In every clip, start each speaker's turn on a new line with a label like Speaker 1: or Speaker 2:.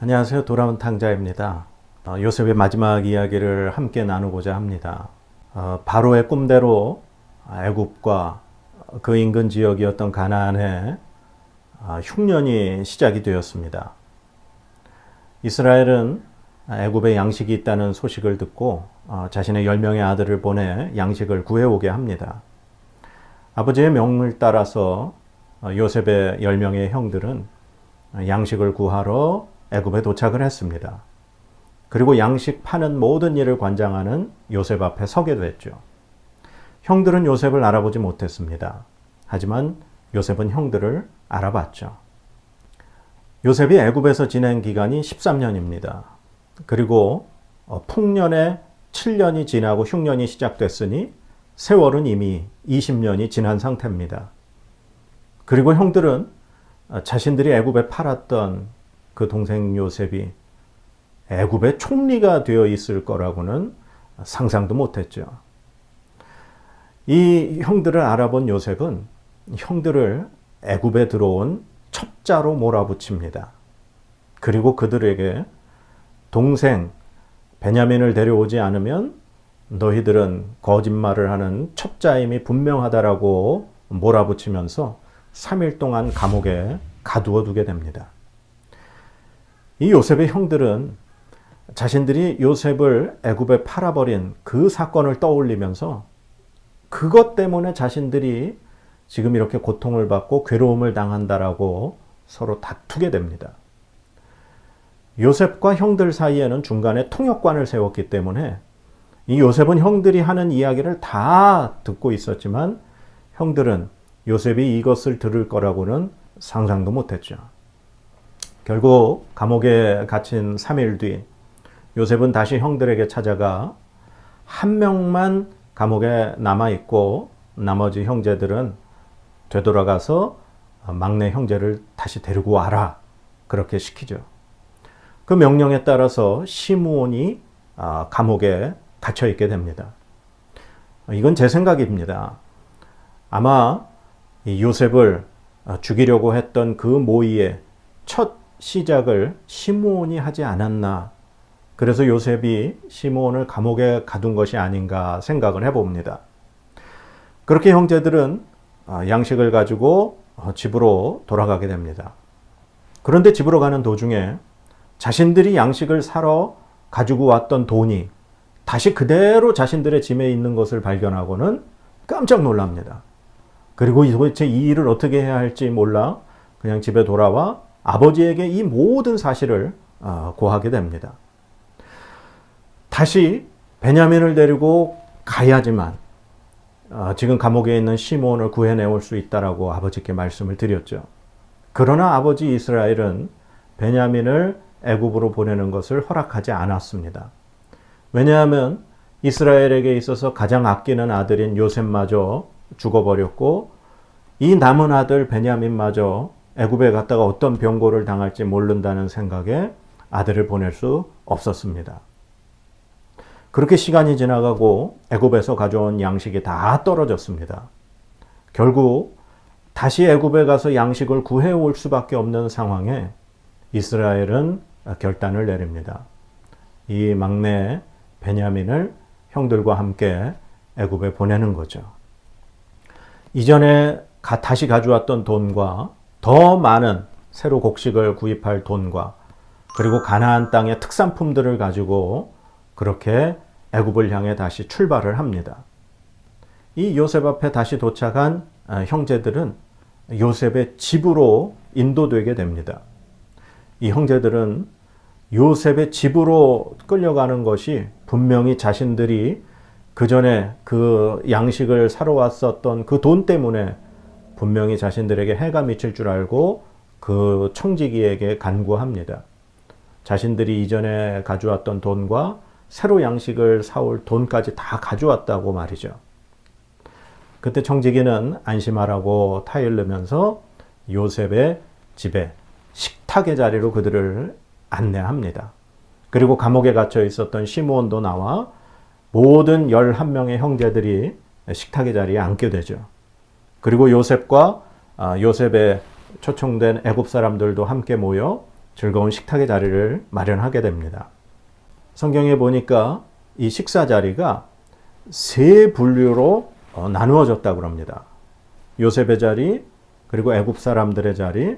Speaker 1: 안녕하세요. 돌아온 탕자입니다. 어, 요셉의 마지막 이야기를 함께 나누고자 합니다. 어, 바로의 꿈대로 애굽과 그 인근 지역이었던 가나안에 아, 흉년이 시작이 되었습니다. 이스라엘은 애굽에 양식이 있다는 소식을 듣고 어, 자신의 10명의 아들을 보내 양식을 구해오게 합니다. 아버지의 명을 따라서 어, 요셉의 10명의 형들은 양식을 구하러 애굽에 도착을 했습니다. 그리고 양식 파는 모든 일을 관장하는 요셉 앞에 서게 됐죠. 형들은 요셉을 알아보지 못했습니다. 하지만 요셉은 형들을 알아봤죠. 요셉이 애굽에서 지낸 기간이 13년입니다. 그리고 어, 풍년에 7년이 지나고 흉년이 시작됐으니 세월은 이미 20년이 지난 상태입니다. 그리고 형들은 어, 자신들이 애굽에 팔았던 그 동생 요셉이 애굽의 총리가 되어 있을 거라고는 상상도 못했죠. 이 형들을 알아본 요셉은 형들을 애굽에 들어온 첩자로 몰아붙입니다. 그리고 그들에게 동생 베냐민을 데려오지 않으면 너희들은 거짓말을 하는 첩자임이 분명하다라고 몰아붙이면서 3일 동안 감옥에 가두어 두게 됩니다. 이 요셉의 형들은 자신들이 요셉을 애굽에 팔아버린 그 사건을 떠올리면서 그것 때문에 자신들이 지금 이렇게 고통을 받고 괴로움을 당한다라고 서로 다투게 됩니다. 요셉과 형들 사이에는 중간에 통역관을 세웠기 때문에 이 요셉은 형들이 하는 이야기를 다 듣고 있었지만 형들은 요셉이 이것을 들을 거라고는 상상도 못했죠. 결국 감옥에 갇힌 3일 뒤 요셉은 다시 형들에게 찾아가 한 명만 감옥에 남아 있고 나머지 형제들은 되돌아가서 막내 형제를 다시 데리고 와라. 그렇게 시키죠. 그 명령에 따라서 시므온이 아, 감옥에 갇혀 있게 됩니다. 이건 제 생각입니다. 아마 요셉을 죽이려고 했던 그 모의의 첫 시작을 시므온이 하지 않았나. 그래서 요셉이 시므온을 감옥에 가둔 것이 아닌가 생각을 해봅니다. 그렇게 형제들은 양식을 가지고 집으로 돌아가게 됩니다. 그런데 집으로 가는 도중에 자신들이 양식을 사러 가지고 왔던 돈이 다시 그대로 자신들의 짐에 있는 것을 발견하고는 깜짝 놀랍니다. 그리고 도대체 이 일을 어떻게 해야 할지 몰라 그냥 집에 돌아와 아버지에게 이 모든 사실을 고하게 됩니다. 다시 베냐민을 데리고 가야지만 지금 감옥에 있는 시몬을 구해내올 수 있다라고 아버지께 말씀을 드렸죠. 그러나 아버지 이스라엘은 베냐민을 애굽으로 보내는 것을 허락하지 않았습니다. 왜냐하면 이스라엘에게 있어서 가장 아끼는 아들인 요셉마저 죽어버렸고 이 남은 아들 베냐민마저 애굽에 갔다가 어떤 병고를 당할지 모른다는 생각에 아들을 보낼 수 없었습니다. 그렇게 시간이 지나가고 애굽에서 가져온 양식이 다 떨어졌습니다. 결국 다시 애굽에 가서 양식을 구해 올 수밖에 없는 상황에 이스라엘은 결단을 내립니다. 이 막내 베냐민을 형들과 함께 애굽에 보내는 거죠. 이전에 다시 가져왔던 돈과 더 많은 새로 곡식을 구입할 돈과 그리고 가나안 땅의 특산품들을 가지고 그렇게 애굽을 향해 다시 출발을 합니다. 이 요셉 앞에 다시 도착한 형제들은 요셉의 집으로 인도되게 됩니다. 이 형제들은 요셉의 집으로 끌려가는 것이 분명히 자신들이 그 전에 그 양식을 사러 왔었던 그 돈 때문에 분명히 자신들에게 해가 미칠 줄 알고 그 청지기에게 간구합니다. 자신들이 이전에 가져왔던 돈과 새로 양식을 사올 돈까지 다 가져왔다고 말이죠. 그때 청지기는 안심하라고 타일르면서 요셉의 집에 식탁의 자리로 그들을 안내합니다. 그리고 감옥에 갇혀 있었던 시므온도 나와 모든 11명의 형제들이 식탁의 자리에 앉게 되죠. 그리고 요셉과 아, 요셉의 초청된 애굽 사람들도 함께 모여 즐거운 식탁의 자리를 마련하게 됩니다. 성경에 보니까 이 식사 자리가 세 분류로 어, 나누어졌다고 합니다. 요셉의 자리, 그리고 애굽 사람들의 자리,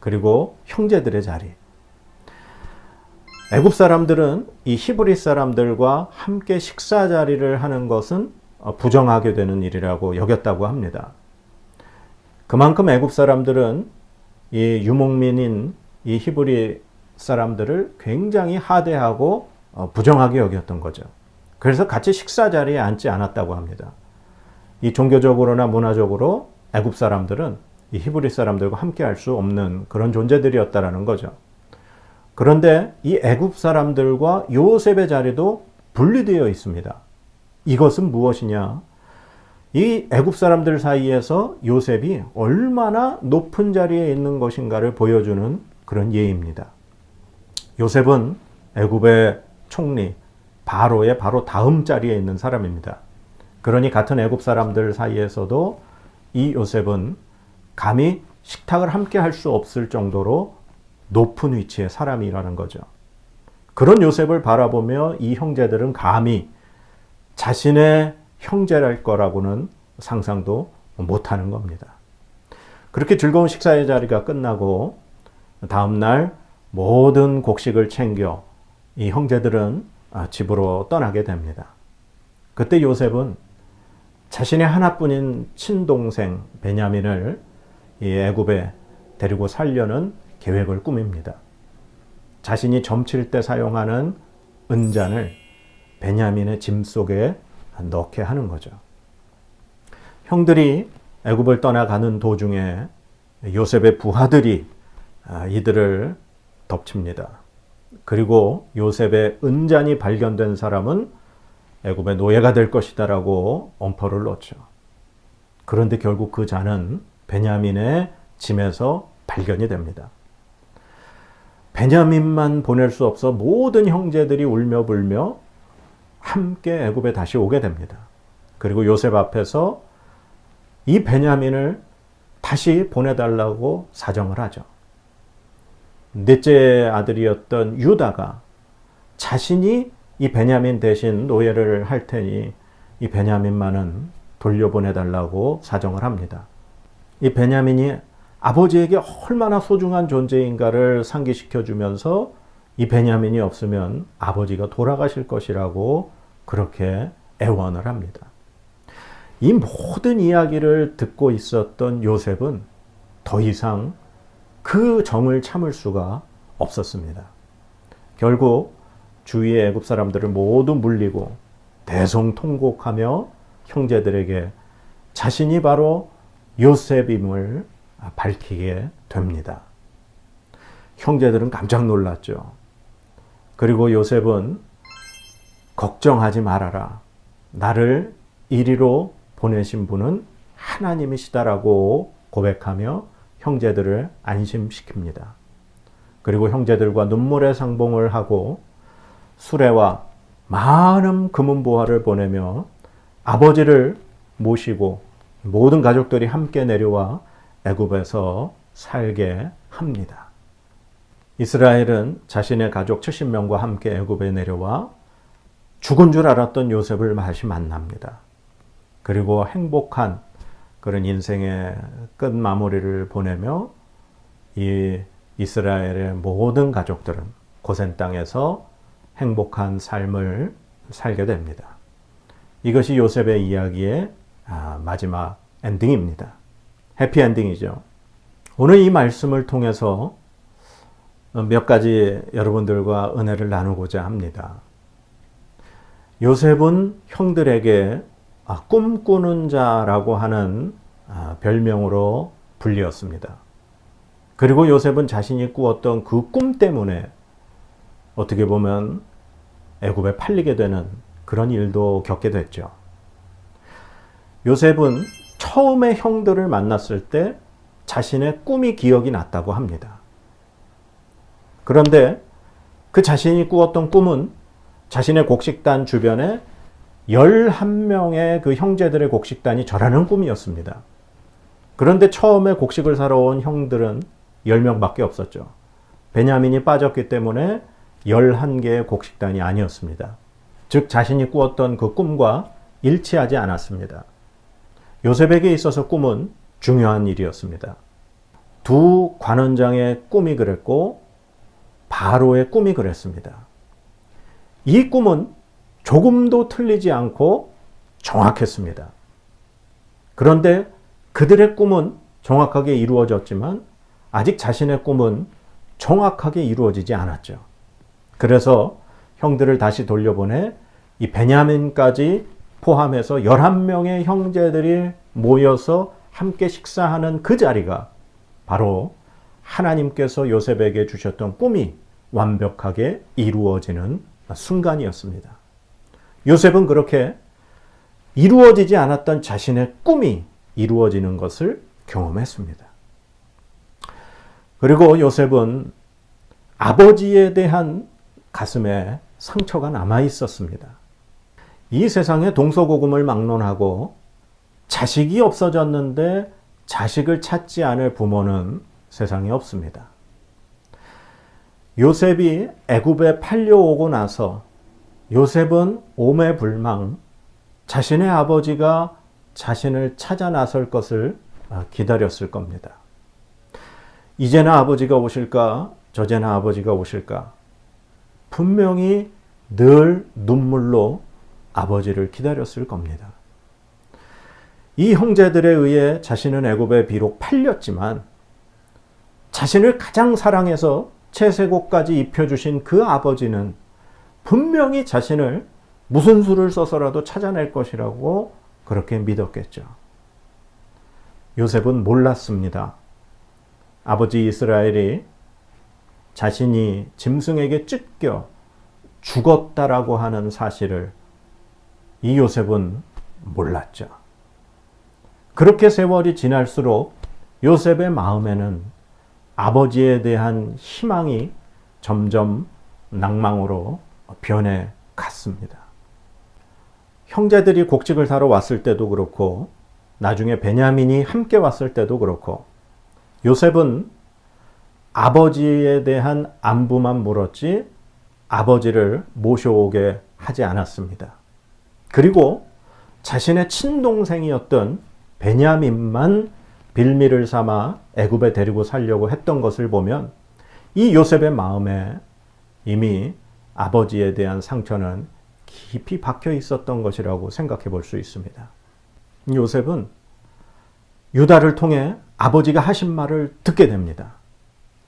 Speaker 1: 그리고 형제들의 자리. 애굽 사람들은 이 히브리 사람들과 함께 식사 자리를 하는 것은 어, 부정하게 되는 일이라고 여겼다고 합니다. 그만큼 애굽 사람들은 이 유목민인 이 히브리 사람들을 굉장히 하대하고 어, 부정하게 여겼던 거죠. 그래서 같이 식사 자리에 앉지 않았다고 합니다. 이 종교적으로나 문화적으로 애굽 사람들은 이 히브리 사람들과 함께 할 수 없는 그런 존재들이었다라는 거죠. 그런데 이 애굽 사람들과 요셉의 자리도 분리되어 있습니다. 이것은 무엇이냐? 이 애굽 사람들 사이에서 요셉이 얼마나 높은 자리에 있는 것인가를 보여주는 그런 예입니다. 요셉은 애굽의 총리 바로의 바로 다음 자리에 있는 사람입니다. 그러니 같은 애굽 사람들 사이에서도 이 요셉은 감히 식탁을 함께 할 수 없을 정도로 높은 위치의 사람이라는 거죠. 그런 요셉을 바라보며 이 형제들은 감히 자신의 형제랄 거라고는 상상도 못하는 겁니다. 그렇게 즐거운 식사의 자리가 끝나고 다음날 모든 곡식을 챙겨 이 형제들은 집으로 떠나게 됩니다. 그때 요셉은 자신의 하나뿐인 친동생 베냐민을 이 애굽에 데리고 살려는 계획을 꾸밉니다. 자신이 점칠 때 사용하는 은잔을 베냐민의 짐 속에 넣게 하는 거죠. 형들이 애굽을 떠나가는 도중에 요셉의 부하들이 아, 이들을 덮칩니다. 그리고 요셉의 은잔이 발견된 사람은 애굽의 노예가 될 것이다라고 엄포를 놓죠. 그런데 결국 그 잔은 베냐민의 짐에서 발견이 됩니다. 베냐민만 보낼 수 없어 모든 형제들이 울며 불며 함께 애굽에 다시 오게 됩니다. 그리고 요셉 앞에서 이 베냐민을 다시 보내달라고 사정을 하죠. 넷째 아들이었던 유다가 자신이 이 베냐민 대신 노예를 할 테니 이 베냐민만은 돌려보내달라고 사정을 합니다. 이 베냐민이 아버지에게 얼마나 소중한 존재인가를 상기시켜 주면서 이 베냐민이 없으면 아버지가 돌아가실 것이라고 그렇게 애원을 합니다. 이 모든 이야기를 듣고 있었던 요셉은 더 이상 그 정을 참을 수가 없었습니다. 결국 주위의 애굽 사람들을 모두 물리고 대성통곡하며 형제들에게 자신이 바로 요셉임을 밝히게 됩니다. 형제들은 깜짝 놀랐죠. 그리고 요셉은 걱정하지 말아라. 나를 이리로 보내신 분은 하나님이시다라고 고백하며 형제들을 안심시킵니다. 그리고 형제들과 눈물의 상봉을 하고 수레와 많은 금은 보화를 보내며 아버지를 모시고 모든 가족들이 함께 내려와 애굽에서 살게 합니다. 이스라엘은 자신의 가족 70명과 함께 애굽에 내려와 죽은 줄 알았던 요셉을 다시 만납니다. 그리고 행복한 그런 인생의 끝 마무리를 보내며 이 이스라엘의 모든 가족들은 고센 땅에서 행복한 삶을 살게 됩니다. 이것이 요셉의 이야기의 아, 마지막 엔딩입니다. 해피엔딩이죠. 오늘 이 말씀을 통해서 몇 가지 여러분들과 은혜를 나누고자 합니다. 요셉은 형들에게 아, 꿈꾸는 자라고 하는 아, 별명으로 불리었습니다. 그리고 요셉은 자신이 꾸었던 그 꿈 때문에 어떻게 보면 애굽에 팔리게 되는 그런 일도 겪게 됐죠. 요셉은 처음에 형들을 만났을 때 자신의 꿈이 기억이 났다고 합니다. 그런데 그 자신이 꾸었던 꿈은 자신의 곡식단 주변에 11명의 그 형제들의 곡식단이 절하는 꿈이었습니다. 그런데 처음에 곡식을 사러 온 형들은 10명밖에 없었죠. 베냐민이 빠졌기 때문에 11개의 곡식단이 아니었습니다. 즉 자신이 꾸었던 그 꿈과 일치하지 않았습니다. 요셉에게 있어서 꿈은 중요한 일이었습니다. 두 관원장의 꿈이 그랬고 바로의 꿈이 그랬습니다. 이 꿈은 조금도 틀리지 않고 정확했습니다. 그런데 그들의 꿈은 정확하게 이루어졌지만 아직 자신의 꿈은 정확하게 이루어지지 않았죠. 그래서 형들을 다시 돌려보내 이 베냐민까지 포함해서 11명의 형제들이 모여서 함께 식사하는 그 자리가 바로 하나님께서 요셉에게 주셨던 꿈이 완벽하게 이루어지는 순간이었습니다. 요셉은 그렇게 이루어지지 않았던 자신의 꿈이 이루어지는 것을 경험했습니다. 그리고 요셉은 아버지에 대한 가슴에 상처가 남아 있었습니다. 이 세상에 동서고금을 막론하고 자식이 없어졌는데 자식을 찾지 않을 부모는 세상에 없습니다. 요셉이 애굽에 팔려오고 나서 요셉은 오매 불망 자신의 아버지가 자신을 찾아 나설 것을 기다렸을 겁니다. 이제나 아버지가 오실까? 저제나 아버지가 오실까? 분명히 늘 눈물로 아버지를 기다렸을 겁니다. 이 형제들에 의해 자신은 애굽에 비록 팔렸지만 자신을 가장 사랑해서 채색옷까지 입혀주신 그 아버지는 분명히 자신을 무슨 수를 써서라도 찾아낼 것이라고 그렇게 믿었겠죠. 요셉은 몰랐습니다. 아버지 이스라엘이 자신이 짐승에게 찢겨 죽었다라고 하는 사실을 이 요셉은 몰랐죠. 그렇게 세월이 지날수록 요셉의 마음에는 아버지에 대한 희망이 점점 낭망으로 변해 갔습니다. 형제들이 곡식을 사러 왔을 때도 그렇고 나중에 베냐민이 함께 왔을 때도 그렇고 요셉은 아버지에 대한 안부만 물었지 아버지를 모셔오게 하지 않았습니다. 그리고 자신의 친동생이었던 베냐민만 빌미를 삼아 애굽에 데리고 살려고 했던 것을 보면 이 요셉의 마음에 이미 아버지에 대한 상처는 깊이 박혀 있었던 것이라고 생각해 볼 수 있습니다. 요셉은 유다를 통해 아버지가 하신 말을 듣게 됩니다.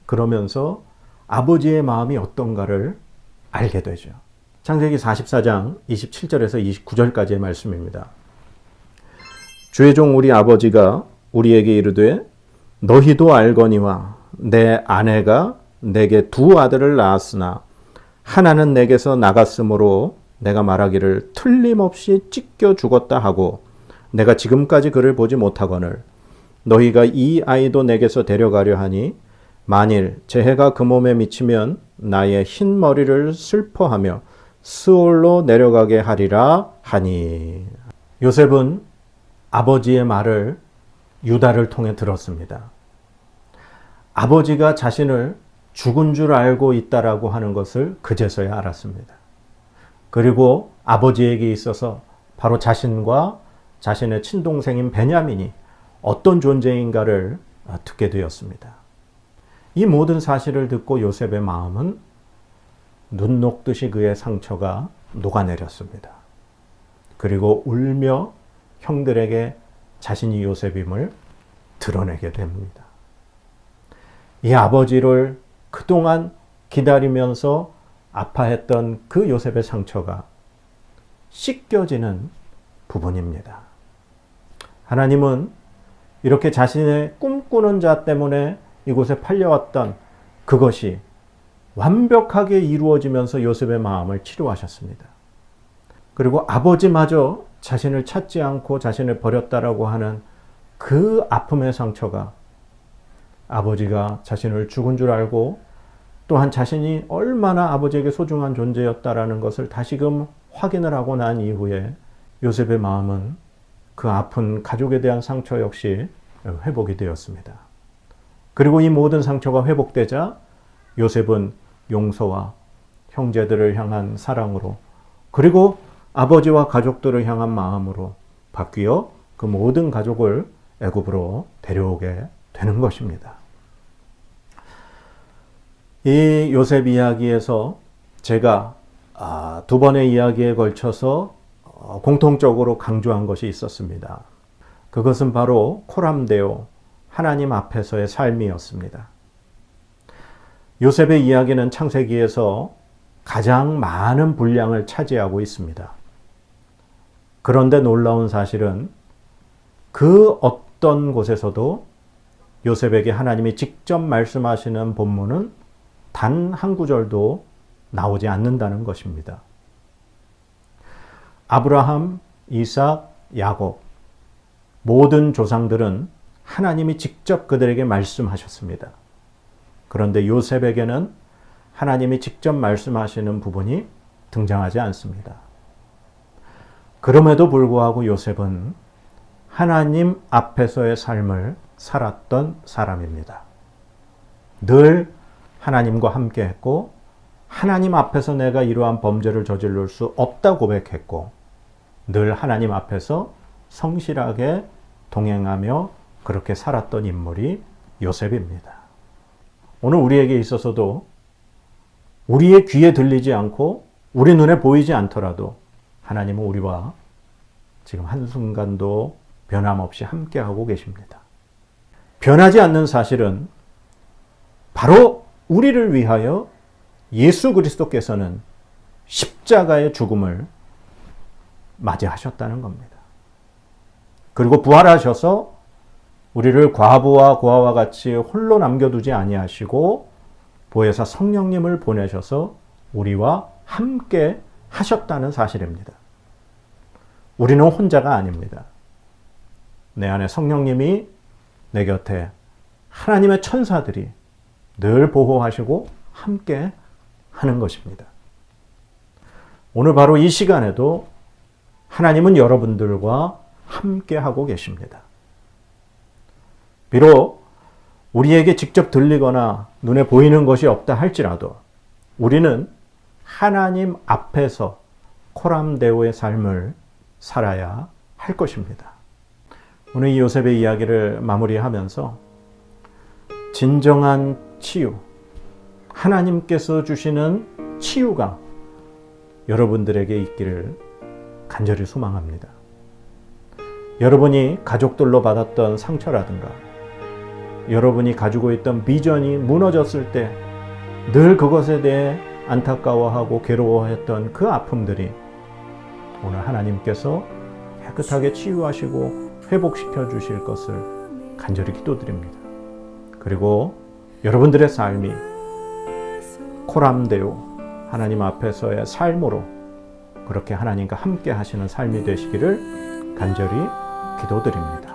Speaker 1: 그러면서 아버지의 마음이 어떤가를 알게 되죠. 창세기 44장 27절에서 29절까지의 말씀입니다. 주의 종 우리 아버지가 우리에게 이르되 너희도 알거니와 내 아내가 내게 두 아들을 낳았으나 하나는 내게서 나갔으므로 내가 말하기를 틀림없이 찢겨 죽었다 하고 내가 지금까지 그를 보지 못하거늘 너희가 이 아이도 내게서 데려가려 하니 만일 재해가 그 몸에 미치면 나의 흰 머리를 슬퍼하며 스올로 내려가게 하리라 하니. 요셉은 아버지의 말을 유다를 통해 들었습니다. 아버지가 자신을 죽은 줄 알고 있다라고 하는 것을 그제서야 알았습니다. 그리고 아버지에게 있어서 바로 자신과 자신의 친동생인 베냐민이 어떤 존재인가를 듣게 되었습니다. 이 모든 사실을 듣고 요셉의 마음은 눈 녹듯이 그의 상처가 녹아내렸습니다. 그리고 울며 형들에게 자신이 요셉임을 드러내게 됩니다. 이 아버지를 그동안 기다리면서 아파했던 그 요셉의 상처가 씻겨지는 부분입니다. 하나님은 이렇게 자신의 꿈꾸는 자 때문에 이곳에 팔려왔던 그것이 완벽하게 이루어지면서 요셉의 마음을 치료하셨습니다. 그리고 아버지마저 자신을 찾지 않고 자신을 버렸다라고 하는 그 아픔의 상처가 아버지가 자신을 죽은 줄 알고 또한 자신이 얼마나 아버지에게 소중한 존재였다라는 것을 다시금 확인을 하고 난 이후에 요셉의 마음은 그 아픈 가족에 대한 상처 역시 회복이 되었습니다. 그리고 이 모든 상처가 회복되자 요셉은 용서와 형제들을 향한 사랑으로 그리고 아버지와 가족들을 향한 마음으로 바뀌어 그 모든 가족을 애굽으로 데려오게 되는 것입니다. 이 요셉 이야기에서 제가 아, 두 번의 이야기에 걸쳐서 어, 공통적으로 강조한 것이 있었습니다. 그것은 바로 코람데오 하나님 앞에서의 삶이었습니다. 요셉의 이야기는 창세기에서 가장 많은 분량을 차지하고 있습니다. 그런데 놀라운 사실은 그 어떤 곳에서도 요셉에게 하나님이 직접 말씀하시는 본문은 단 한 구절도 나오지 않는다는 것입니다. 아브라함, 이삭, 야곱 모든 조상들은 하나님이 직접 그들에게 말씀하셨습니다. 그런데 요셉에게는 하나님이 직접 말씀하시는 부분이 등장하지 않습니다. 그럼에도 불구하고 요셉은 하나님 앞에서의 삶을 살았던 사람입니다. 늘 하나님과 함께 했고, 하나님 앞에서 내가 이러한 범죄를 저지를 수 없다 고백했고, 늘 하나님 앞에서 성실하게 동행하며 그렇게 살았던 인물이 요셉입니다. 오늘 우리에게 있어서도 우리의 귀에 들리지 않고 우리 눈에 보이지 않더라도 하나님은 우리와 지금 한순간도 변함없이 함께하고 계십니다. 변하지 않는 사실은 바로 우리를 위하여 예수 그리스도께서는 십자가의 죽음을 맞이하셨다는 겁니다. 그리고 부활하셔서 우리를 과부와 고아와 같이 홀로 남겨두지 아니하시고 보혜사 성령님을 보내셔서 우리와 함께 하셨다는 사실입니다. 우리는 혼자가 아닙니다. 내 안에 성령님이 내 곁에 하나님의 천사들이 늘 보호하시고 함께 하는 것입니다. 오늘 바로 이 시간에도 하나님은 여러분들과 함께 하고 계십니다. 비록 우리에게 직접 들리거나 눈에 보이는 것이 없다 할지라도 우리는 하나님 앞에서 코람데오의 삶을 살아야 할 것입니다. 오늘 이 요셉의 이야기를 마무리하면서 진정한 치유, 하나님께서 주시는 치유가 여러분들에게 있기를 간절히 소망합니다. 여러분이 가족들로 받았던 상처라든가 여러분이 가지고 있던 비전이 무너졌을 때 늘 그것에 대해 안타까워하고 괴로워했던 그 아픔들이 오늘 하나님께서 깨끗하게 치유하시고 회복시켜 주실 것을 간절히 기도드립니다. 그리고 여러분들의 삶이 코람데오 하나님 앞에서의 삶으로 그렇게 하나님과 함께 하시는 삶이 되시기를 간절히 기도드립니다.